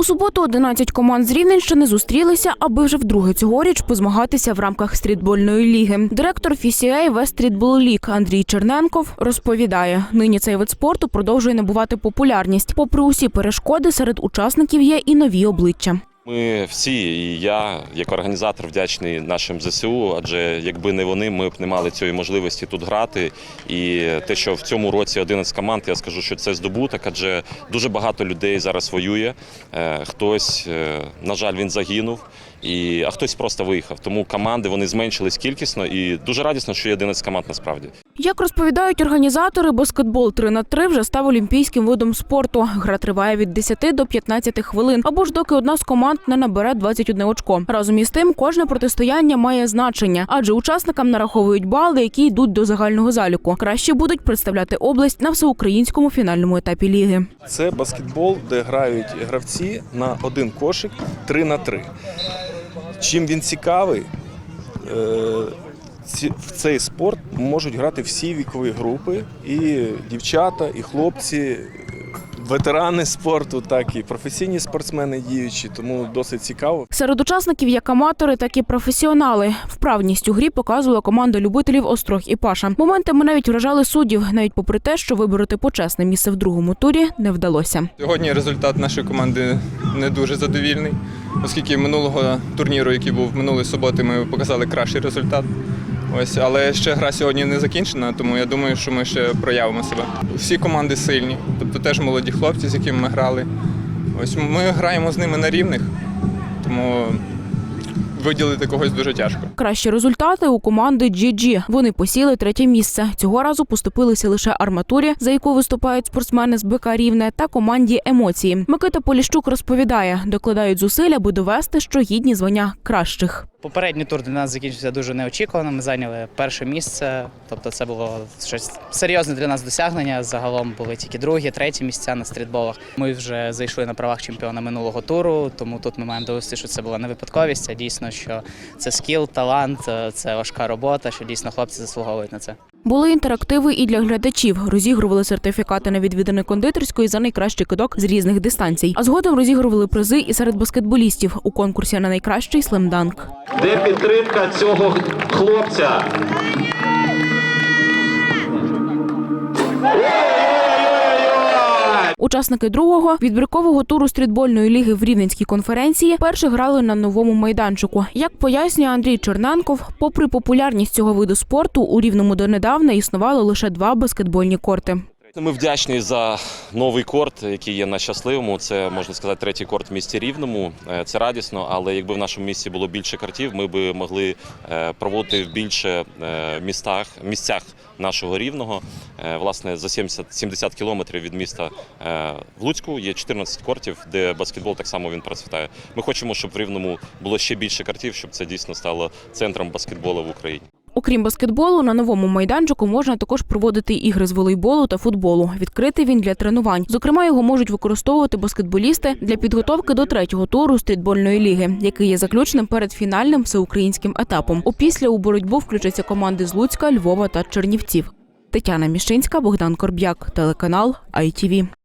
У суботу 11 команд з Рівненщини зустрілися, аби вже вдруге цьогоріч позмагатися в рамках стрітбольної ліги. Директор FCA West Streetball League Андрій Черненков розповідає: нині цей вид спорту продовжує набувати популярність. Попри усі перешкоди, серед учасників є і нові обличчя. Ми всі, і я, як організатор, вдячний нашим ЗСУ, адже якби не вони, ми б не мали цієї можливості тут грати. І те, що в цьому році 11 команд, я скажу, що це здобуток, адже дуже багато людей зараз воює. Е, Хтось, е, на жаль, він загинув, і, а хтось просто виїхав. Тому команди вони зменшились кількісно і дуже радісно, що є 11 команд насправді. Як розповідають організатори, баскетбол 3 на 3 вже став олімпійським видом спорту. Гра триває від 10 до 15 хвилин, або ж доки одна з команд не набере 21 очко. Разом із тим, кожне протистояння має значення, адже учасникам нараховують бали, які йдуть до загального заліку. Краще будуть представляти область на всеукраїнському фінальному етапі ліги. Це баскетбол, де грають гравці на один кошик 3 на 3. Чим він цікавий, е, в цей спорт можуть грати всі вікові групи, і дівчата, і хлопці, ветерани спорту, так і професійні спортсмени діючі, тому досить цікаво. Серед учасників як аматори, так і професіонали. Вправність у грі показувала команда любителів Острог і Паша. Моментами навіть вражали суддів, навіть попри те, що вибороти почесне місце в другому турі не вдалося. Сьогодні результат нашої команди не дуже задовільний, оскільки минулого турніру, який був минулої суботи, ми показали кращий результат. Ось, але ще гра сьогодні не закінчена, тому я думаю, що ми ще проявимо себе. Всі команди сильні, тобто теж молоді хлопці, з якими ми грали. Ось ми граємо з ними на рівних, тому виділити когось дуже тяжко. Кращі результати у команди GG. Вони посіли третє місце. Цього разу поступилися лише арматурі, за яку виступають спортсмени з БК Рівне, та команді емоції. Микита Поліщук розповідає, докладають зусиль, аби довести, що гідні звання кращих. Попередній тур для нас закінчився дуже неочікувано. Ми зайняли перше місце. Тобто, це було щось серйозне для нас досягнення. Загалом були тільки другі, треті місця на стрітболах. Ми вже зайшли на правах чемпіона минулого туру, тому тут ми маємо довести, що це була не випадковість, а дійсно, що це скіл, талант, це важка робота, що дійсно хлопці заслуговують на це. Були інтерактиви і для глядачів. Розігрували сертифікати на відвідини кондитерської за найкращий кидок з різних дистанцій. А згодом розігрували призи і серед баскетболістів у конкурсі на найкращий слемданк. Де підтримка цього хлопця? Учасники другого відбіркового туру стрітбольної ліги в Рівненській конференції перше грали на новому майданчику. Як пояснює Андрій Чернанков, попри популярність цього виду спорту, у рівному донедавна існувало лише два баскетбольні корти. Ми вдячні за новий корт, який є на щасливому. Це можна сказати третій корт в місті Рівному. Е, Це радісно, але якби в нашому місті було більше картів, ми би могли е, проводити в більше е, містах місцях нашого рівного. Власне, за 70, 70 кілометрів від міста в Луцьку є 14 кортів, де баскетбол так само він процвітає. Ми хочемо, щоб в рівному було ще більше картів, щоб це дійсно стало центром баскетболу в Україні. Окрім баскетболу, на новому майданчику можна також проводити ігри з волейболу та футболу. Відкритий він для тренувань. Зокрема, його можуть використовувати баскетболісти для підготовки до третього туру стрітбольної ліги, який є заключним перед фінальним всеукраїнським етапом. Опісля у боротьбу включаться команди з Луцька, Львова та Чернівців. Тетяна Міщинська, Богдан Корб'як, телеканал ITV.